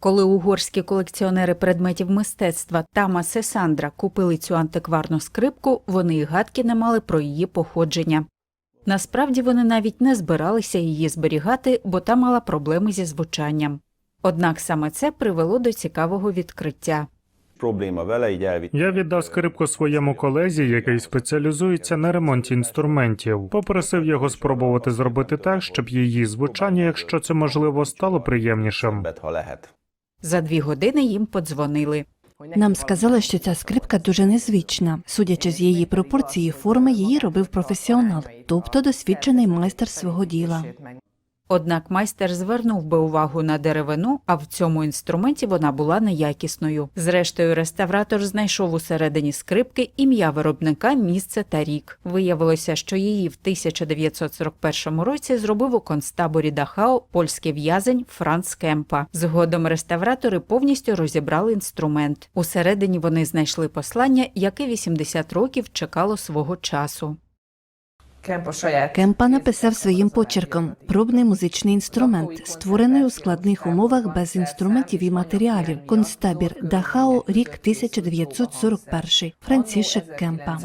Коли угорські колекціонери предметів мистецтва Тама Сесандра Сандра купили цю антикварну скрипку, вони й гадки не мали про її походження. Насправді вони навіть не збиралися її зберігати, бо та мала проблеми зі звучанням. Однак саме це привело до цікавого відкриття. Я віддав скрипку своєму колезі, який спеціалізується на ремонті інструментів. Попросив його спробувати зробити так, щоб її звучання, якщо це можливо, стало приємнішим. За дві години їм подзвонили. Нам сказали, що ця скрипка дуже незвична. Судячи з її пропорції, форми її робив професіонал, тобто досвідчений майстер свого діла. Однак майстер звернув би увагу на деревину, а в цьому інструменті вона була неякісною. Зрештою, реставратор знайшов усередині скрипки ім'я виробника, місце та рік. Виявилося, що її в 1941 році зробив у концтаборі Дахау польський в'язень Франц Кемпа. Згодом реставратори повністю розібрали інструмент. Усередині вони знайшли послання, яке 80 років чекало свого часу. Кемпа написав своїм почерком пробний музичний інструмент, створений у складних умовах без інструментів і матеріалів. Концтабір Дахау, рік 1941. Францішек Кемпа.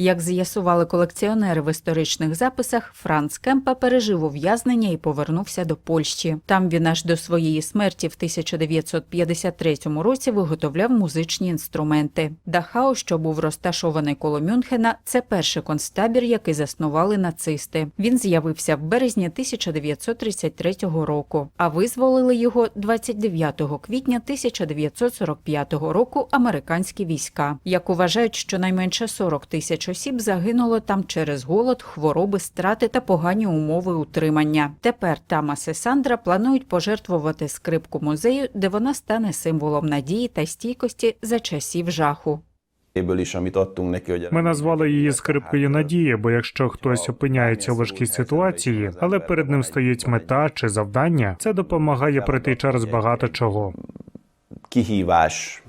1941 Francisek Kempa. Як з'ясували колекціонери в історичних записах, Франц Кемпа пережив ув'язнення і повернувся до Польщі. Там він аж до своєї смерті в 1953 році виготовляв музичні інструменти. Дахау, що був розташований коло Мюнхена, це перший концтабір, який заснували нацисти. Він з'явився в березні 1933 року, а визволили його 29 квітня 1945 року американські війська. Як вважають, щонайменше 40 тисяч осіб загинуло там через голод, хвороби, страти та погані умови утримання. Тепер Тамас і Сандра планують пожертвувати скрипку музею, де вона стане символом надії та стійкості за часів жаху. Ми назвали її скрипкою надії, бо якщо хтось опиняється у важкій ситуації, але перед ним стоїть мета чи завдання, це допомагає пройти через багато чого. kihívás